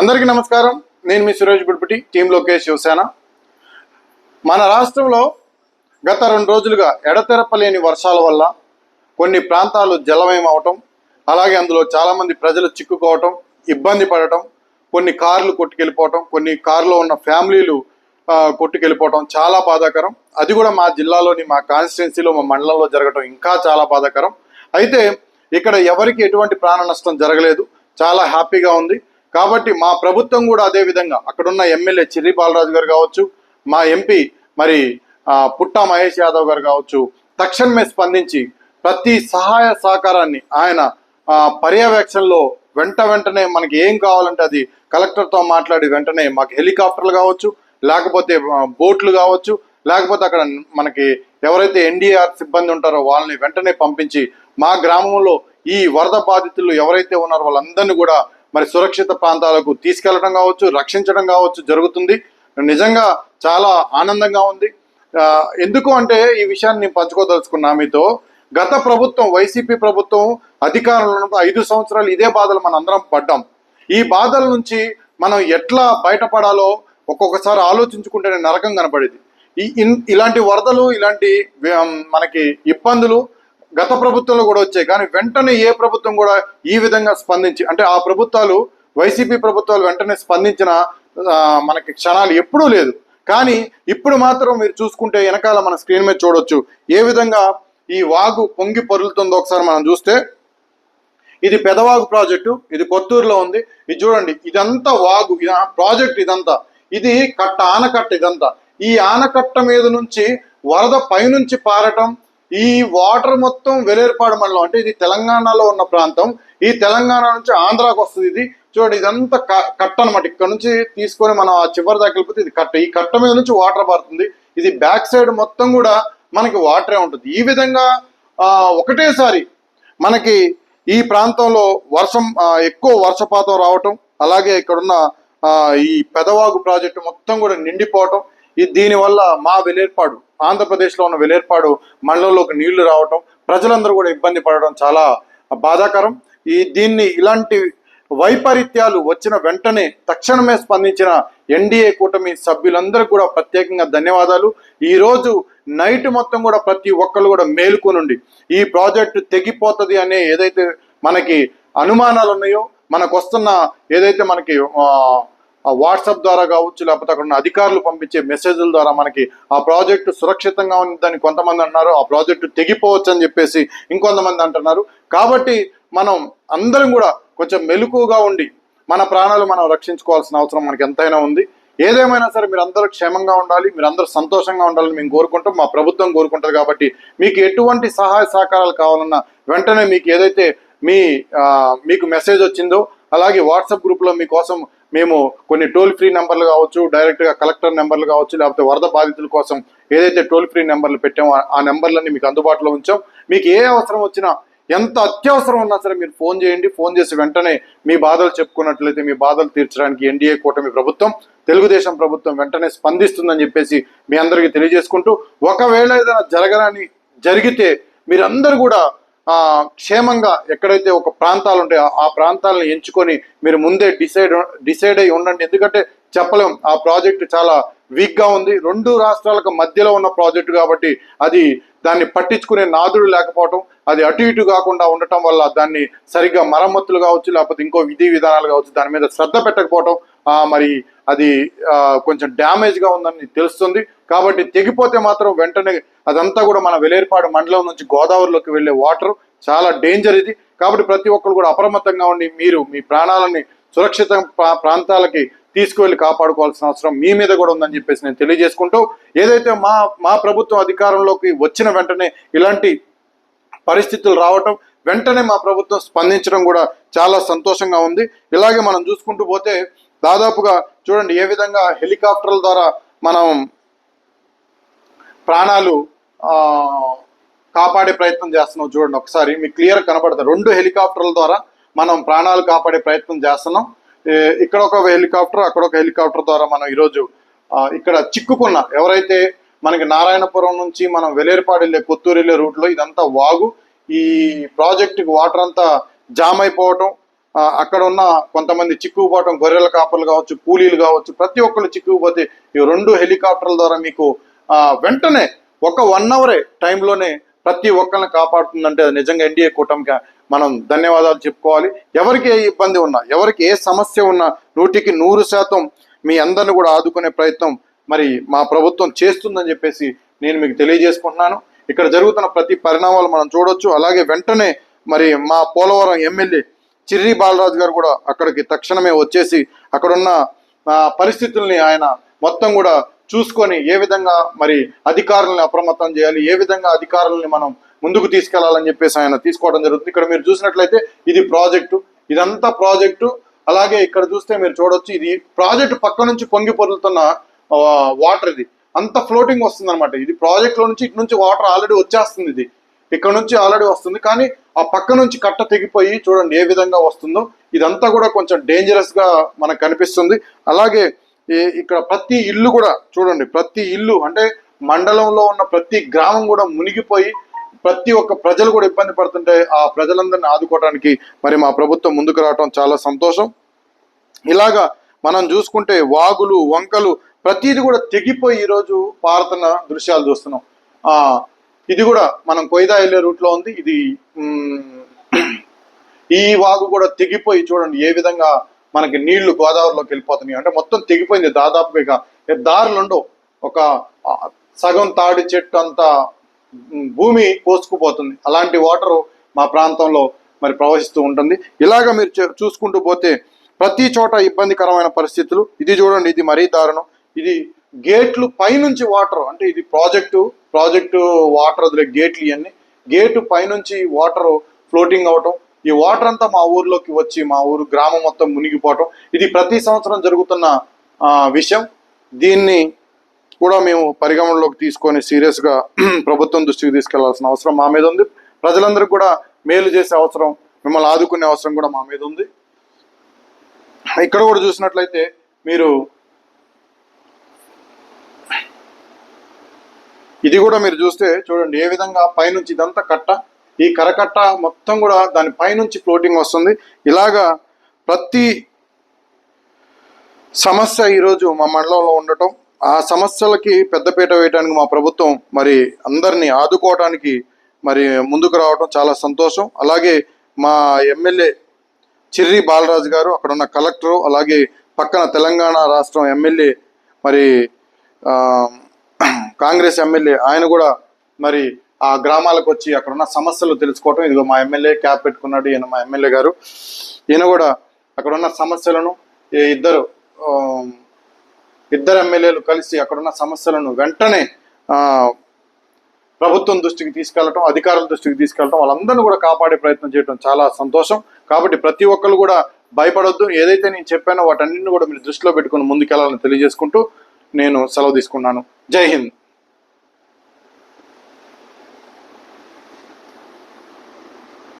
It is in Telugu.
అందరికీ నమస్కారం. నేను మీ సురేష్ గుడిపటి టీం లోకేష్ శివసేన. మన రాష్ట్రంలో గత రెండు రోజులుగా ఎడతెరపలేని వర్షాల వల్ల కొన్ని ప్రాంతాలు జలమయం అవటం అలాగే అందులో చాలామంది ప్రజలు చిక్కుకోవటం ఇబ్బంది పడటం కొన్ని కార్లు కొట్టుకెళ్ళిపోవటం కొన్ని కార్లో ఉన్న ఫ్యామిలీలు కొట్టుకెళ్ళిపోవటం చాలా బాధాకరం. అది కూడా మా జిల్లాలోని మా కాన్స్టిట్యున్సీలో మా మండలంలో జరగటం ఇంకా చాలా బాధాకరం. అయితే ఇక్కడ ఎవరికి ఎటువంటి ప్రాణ నష్టం జరగలేదు. చాలా హ్యాపీగా ఉంది. కాబట్టి మా ప్రభుత్వం కూడా అదే విధంగా అక్కడున్న ఎమ్మెల్యే చిర్రి బాలరాజు గారు కావచ్చు మా ఎంపీ మరి పుట్టా మహేష్ యాదవ్ గారు కావచ్చు తక్షణమే స్పందించి ప్రతి సహాయ సహకారాన్ని ఆయన పర్యవేక్షణలో వెంట వెంటనే మనకి ఏం కావాలంటే అది కలెక్టర్తో మాట్లాడి వెంటనే మాకు హెలికాప్టర్లు కావచ్చు లేకపోతే బోట్లు కావచ్చు లేకపోతే అక్కడ మనకి ఎవరైతే ఎన్డీఆర్ సిబ్బంది ఉంటారో వాళ్ళని వెంటనే పంపించి మా గ్రామంలో ఈ వరద బాధితులు ఎవరైతే ఉన్నారో వాళ్ళందరినీ కూడా మరి సురక్షిత ప్రాంతాలకు తీసుకెళ్ళడం కావచ్చు రక్షించడం కావచ్చు జరుగుతుంది. నిజంగా చాలా ఆనందంగా ఉంది. ఎందుకు అంటే ఈ విషయాన్ని నేను పంచుకోదలుచుకున్నా మీతో. గత ప్రభుత్వం వైసీపీ ప్రభుత్వం అధికారంలో ఐదు సంవత్సరాలు ఇదే బాధలు మన అందరం పడ్డాం. ఈ బాధల నుంచి మనం ఎట్లా బయటపడాలో ఒక్కొక్కసారి ఆలోచించుకుంటేనే నరకం కనపడేది. ఈ ఇన్- ఇలాంటి వరదలు ఇలాంటి మనకి ఇబ్బందులు గత ప్రభుత్వంలో కూడా వచ్చాయి. కానీ వెంటనే ఏ ప్రభుత్వం కూడా ఈ విధంగా స్పందించి అంటే ఆ ప్రభుత్వాలు వైసీపీ ప్రభుత్వాలు వెంటనే స్పందించిన మనకి క్షణాలు ఎప్పుడూ లేదు. కానీ ఇప్పుడు మాత్రం మీరు చూసుకుంటే వెనకాల మన స్క్రీన్ మీద చూడొచ్చు. ఏ విధంగా ఈ వాగు పొంగి పొరులుతుందో ఒకసారి మనం చూస్తే ఇది పెదవాగు ప్రాజెక్టు ఇది కొత్తూరులో ఉంది. ఇది చూడండి ఇదంతా వాగు ప్రాజెక్ట్ ఇదంతా. ఇది కట్ట ఆనకట్ట ఇదంతా. ఈ ఆనకట్ట మీద నుంచి వరద పైనుంచి పారటం ఈ వాటర్ మొత్తం వెలేర్పాడు మండలం అంటే ఇది తెలంగాణలో ఉన్న ప్రాంతం. ఈ తెలంగాణ నుంచి ఆంధ్రాకి వస్తుంది ఇది. చూడండి ఇదంతా క- కట్ట అనమాట ఇక్కడ నుంచి తీసుకొని మనం ఆ చివరి దాకా వెళ్ళిపోతే ఇది కట్ట. ఈ కట్ట మీద నుంచి వాటర్ పారుతుంది. ఇది బ్యాక్ సైడ్ మొత్తం కూడా మనకి వాటరే ఉంటుంది. ఈ విధంగా ఒకటేసారి మనకి ఈ ప్రాంతంలో వర్షం ఎక్కువ వర్షపాతం రావటం అలాగే ఇక్కడున్న ఈ పెదవాగు ప్రాజెక్టు మొత్తం కూడా నిండిపోవటం ఈ దీనివల్ల మా వెలేర్పాడు ఆంధ్రప్రదేశ్లో ఉన్న వెలేర్పాడు మండలంలోకి నీళ్ళు రావటం ప్రజలందరూ కూడా ఇబ్బంది పడడం చాలా బాధాకరం. ఈ దీన్ని ఇలాంటి వైపరీత్యాలు వచ్చిన వెంటనే తక్షణమే స్పందించిన ఎన్డీఏ కూటమి సభ్యులందరూ కూడా ప్రత్యేకంగా ధన్యవాదాలు. ఈరోజు నైట్ మొత్తం కూడా ప్రతి ఒక్కరు కూడా మేలుకొనుండి. ఈ ప్రాజెక్టు తెగిపోతుంది అనే ఏదైతే మనకి అనుమానాలు ఉన్నాయో మనకు వస్తున్న ఏదైతే మనకి వాట్సాప్ ద్వారా కావచ్చు లేకపోతే అక్కడ ఉన్న అధికారులు పంపించే మెసేజ్ల ద్వారా మనకి ఆ ప్రాజెక్టు సురక్షితంగా ఉందని కొంతమంది అంటున్నారు. ఆ ప్రాజెక్టు తెగిపోవచ్చు అని చెప్పేసి ఇంకొంతమంది అంటున్నారు. కాబట్టి మనం అందరం కూడా కొంచెం మెలకుగా ఉండి మన ప్రాణాలు మనం రక్షించుకోవాల్సిన అవసరం మనకి ఎంతైనా ఉంది. ఏదేమైనా సరే మీరు అందరూ క్షేమంగా ఉండాలి మీరు అందరూ సంతోషంగా ఉండాలని మేము కోరుకుంటాం మా ప్రభుత్వం కోరుకుంటుంది కాబట్టి మీకు ఎటువంటి సహాయ సహకారాలు కావాలన్నా వెంటనే మీకు ఏదైతే మీ మీకు మెసేజ్ వచ్చిందో అలాగే వాట్సాప్ గ్రూప్లో మీకోసం మేము కొన్ని టోల్ ఫ్రీ నెంబర్లు కావచ్చు డైరెక్ట్గా కలెక్టర్ నెంబర్లు కావచ్చు లేకపోతే వరద బాధితుల కోసం ఏదైతే టోల్ ఫ్రీ నెంబర్లు పెట్టామో ఆ- నెంబర్లన్నీ మీకు అందుబాటులో ఉంచాం. మీకు ఏ అవసరం వచ్చినా ఎంత అత్యవసరం ఉన్నా సరే మీరు ఫోన్ చేయండి. ఫోన్ చేసి వెంటనే మీ బాధలు చెప్పుకున్నట్లయితే మీ బాధలు తీర్చడానికి ఎన్డీఏ కూటమి ప్రభుత్వం తెలుగుదేశం ప్రభుత్వం వెంటనే స్పందిస్తుందని చెప్పేసి మీ అందరికీ తెలియజేసుకుంటూ ఒకవేళ ఏదైనా జరగరాని జరిగితే మీరందరూ కూడా క్షేమంగా ఎక్కడైతే ఒక ప్రాంతాలు ఉంటాయో ఆ ప్రాంతాలను ఎంచుకొని మీరు ముందే డిసైడ్ డిసైడ్ అయి ఉండండి. ఎందుకంటే చెప్పలేం ఆ ప్రాజెక్టు చాలా వీక్గా ఉంది. రెండు రాష్ట్రాలకు మధ్యలో ఉన్న ప్రాజెక్టు కాబట్టి అది దాన్ని పట్టించుకునే నాదుడు లేకపోవటం అది అటు ఇటు కాకుండా ఉండటం వల్ల దాన్ని సరిగ్గా మరమ్మతులు కావచ్చు లేకపోతే ఇంకో విధి విధానాలు కావచ్చు దాని మీద శ్రద్ధ పెట్టకపోవటం మరి అది కొంచెం డ్యామేజ్గా ఉందని తెలుస్తుంది. కాబట్టి తెగిపోతే మాత్రం వెంటనే అదంతా కూడా మన వెలేర్పాడు మండలం నుంచి గోదావరిలోకి వెళ్ళే వాటర్ చాలా డేంజర్ ఇది. కాబట్టి ప్రతి ఒక్కరు కూడా అప్రమత్తంగా ఉండి మీరు మీ ప్రాణాలని సురక్షిత ప్రాంతాలకి తీసుకువెళ్ళి కాపాడుకోవాల్సిన అవసరం మీ మీద కూడా ఉందని చెప్పేసి నేను తెలియజేసుకుంటూ ఏదైతే మా మా ప్రభుత్వం అధికారంలోకి వచ్చిన వెంటనే ఇలాంటి పరిస్థితులు రావటం వెంటనే మా ప్రభుత్వం స్పందించడం కూడా చాలా సంతోషంగా ఉంది. ఇలాగే మనం చూసుకుంటూ పోతే దాదాపుగా చూడండి ఏ విధంగా హెలికాప్టర్ల ద్వారా మనం ప్రాణాలు కాపాడే ప్రయత్నం చేస్తున్నాం చూడండి ఒకసారి. మీకు క్లియర్ కనబడతాయి రెండు హెలికాప్టర్ల ద్వారా మనం ప్రాణాలు కాపాడే ప్రయత్నం చేస్తున్నాం. ఇక్కడ ఒక హెలికాప్టర్ అక్కడ ఒక హెలికాప్టర్ ద్వారా మనం ఈరోజు ఇక్కడ చిక్కుకున్న ఎవరైతే మనకి నారాయణపురం నుంచి మనం వెలేరుపాడు వెళ్ళే కొత్తూరు వెళ్ళే రూట్లో ఇదంతా వాగు. ఈ ప్రాజెక్టుకి వాటర్ అంతా జామ్ అయిపోవటం అక్కడ ఉన్న కొంతమంది చిక్కుకుపోవటం గొర్రెల కాపర్లు కావచ్చు కూలీలు కావచ్చు ప్రతి ఒక్కరు చిక్కుకుపోతే ఈ రెండు హెలికాప్టర్ల ద్వారా మీకు వెంటనే ఒక వన్ అవరే టైంలోనే ప్రతి ఒక్కరిని కాపాడుతుందంటే అది నిజంగా ఎన్డీఏ కూటమికి. మనం ధన్యవాదాలు చెప్పుకోవాలి. ఎవరికి ఏ ఇబ్బంది ఉన్నా ఎవరికి ఏ సమస్య ఉన్నా నూటికి నూరు శాతం మీ అందరిని కూడా ఆదుకునే ప్రయత్నం మరి మా ప్రభుత్వం చేస్తుందని చెప్పేసి నేను మీకు తెలియజేసుకుంటున్నాను. ఇక్కడ జరుగుతున్న ప్రతి పరిణామాలు మనం చూడొచ్చు. అలాగే వెంటనే మరి మా పోలవరం ఎమ్మెల్యే చిర్రి బాలరాజు గారు కూడా అక్కడికి తక్షణమే వచ్చేసి అక్కడున్న పరిస్థితుల్ని ఆయన మొత్తం కూడా చూసుకొని ఏ విధంగా మరి అధికారులను అప్రమత్తం చేయాలి ఏ విధంగా అధికారులని మనం ముందుకు తీసుకెళ్ళాలని చెప్పేసి ఆయన తీసుకోవడం జరుగుతుంది. ఇక్కడ మీరు చూసినట్లయితే ఇది ప్రాజెక్టు ఇదంతా ప్రాజెక్టు. అలాగే ఇక్కడ చూస్తే మీరు చూడొచ్చు ఇది ప్రాజెక్టు పక్క నుంచి పొంగి పొరులుతున్న వాటర్ ఇది. అంత ఫ్లోటింగ్ వస్తుంది అనమాట ఇది ప్రాజెక్ట్లో నుంచి ఇటు నుంచి వాటర్ ఆల్రెడీ వచ్చేస్తుంది ఇది. ఇక్కడ నుంచి ఆల్రెడీ వస్తుంది. కానీ ఆ పక్క నుంచి కట్ట తెగిపోయి చూడండి ఏ విధంగా వస్తుందో. ఇదంతా కూడా కొంచెం డేంజరస్గా మనకు కనిపిస్తుంది. అలాగే ఇక్కడ ప్రతి ఇల్లు కూడా చూడండి ప్రతి ఇల్లు అంటే మండలంలో ఉన్న ప్రతి గ్రామం కూడా మునిగిపోయి ప్రతి ఒక్క ప్రజలు కూడా ఇబ్బంది పడుతుంటే ఆ ప్రజలందరినీ ఆదుకోవడానికి మరి మా ప్రభుత్వం ముందుకు రావటం చాలా సంతోషం. ఇలాగా మనం చూసుకుంటే వాగులు వంకలు ప్రతిది కూడా తెగిపోయి ఈరోజు పారుతున్న దృశ్యాలు చూస్తున్నాం. ఇది కూడా మనం కొయిదా వెళ్ళే రూట్లో ఉంది. ఇది ఈ వాగు కూడా తెగిపోయి చూడండి ఏ విధంగా మనకి నీళ్ళు గోదావరిలోకి వెళ్ళిపోతున్నాయి. అంటే మొత్తం తెగిపోయింది దాదాపుగా. ఇక దారులుండో దారులు ఒక సగం తాడి చెట్టు అంత భూమి కోసుకుపోతుంది. అలాంటి వాటరు మా ప్రాంతంలో మరి ప్రవహిస్తూ ఉంటుంది. ఇలాగ మీరు చూసుకుంటూ పోతే ప్రతి చోట ఇబ్బందికరమైన పరిస్థితులు. ఇది చూడండి ఇది మరీ దారుణం. ఇది గేట్లు పైనుంచి వాటర్ అంటే ఇది ప్రాజెక్టు ప్రాజెక్టు వాటర్ వదిలే గేట్లు ఇవన్నీ గేటు పైనుంచి వాటర్ ఫ్లోటింగ్ అవటం ఈ వాటర్ అంతా మా ఊర్లోకి వచ్చి మా ఊరు గ్రామం మొత్తం మునిగిపోవటం ఇది ప్రతి సంవత్సరం జరుగుతున్న విషయం. దీన్ని కూడా మేము పరిగణనలోకి తీసుకొని సీరియస్గా ప్రభుత్వం దృష్టికి తీసుకెళ్ళాల్సిన అవసరం మా మీద ఉంది. ప్రజలందరికీ కూడా మేలు చేసే అవసరం మిమ్మల్ని ఆదుకునే అవసరం కూడా మా మీద ఉంది. ఇక్కడ కూడా చూసినట్లయితే మీరు ఇది కూడా మీరు చూస్తే చూడండి ఏ విధంగా పైనుంచి ఇదంతా కట్ట ఈ కరకట్ట మొత్తం కూడా దాని పైనుంచి ఫ్లోటింగ్ వస్తుంది. ఇలాగా ప్రతి సమస్య ఈరోజు మా మండలంలో ఉండటం ఆ సమస్యలకి పెద్దపీట వేయడానికి మా ప్రభుత్వం మరి అందరినీ ఆదుకోవడానికి మరి ముందుకు రావడం చాలా సంతోషం. అలాగే మా ఎమ్మెల్యే చిర్రి బాలరాజు గారు అక్కడ ఉన్న కలెక్టరు అలాగే పక్కన తెలంగాణ రాష్ట్రం ఎమ్మెల్యే మరి కాంగ్రెస్ ఎమ్మెల్యే ఆయన కూడా మరి ఆ గ్రామాలకు వచ్చి అక్కడ ఉన్న సమస్యలు తెలుసుకోవటం. ఇదిగో మా ఎమ్మెల్యే క్యాప్ పెట్టుకున్నాడు ఈయన మా ఎమ్మెల్యే గారు. ఈయన కూడా అక్కడ ఉన్న సమస్యలను ఈ ఇద్దరు ఇద్దరు ఎమ్మెల్యేలు కలిసి అక్కడున్న సమస్యలను వెంటనే ప్రభుత్వం దృష్టికి తీసుకెళ్ళటం అధికారుల దృష్టికి తీసుకెళ్ళటం వాళ్ళందరినీ కూడా కాపాడే ప్రయత్నం చేయడం చాలా సంతోషం. కాబట్టి ప్రతి ఒక్కరు కూడా భయపడొద్దు. ఏదైతే నేను చెప్పానో వాటన్నింటిని కూడా మీరు దృష్టిలో పెట్టుకుని ముందుకెళ్ళాలని తెలియజేసుకుంటూ నేను సెలవు తీసుకున్నాను. జై హింద్.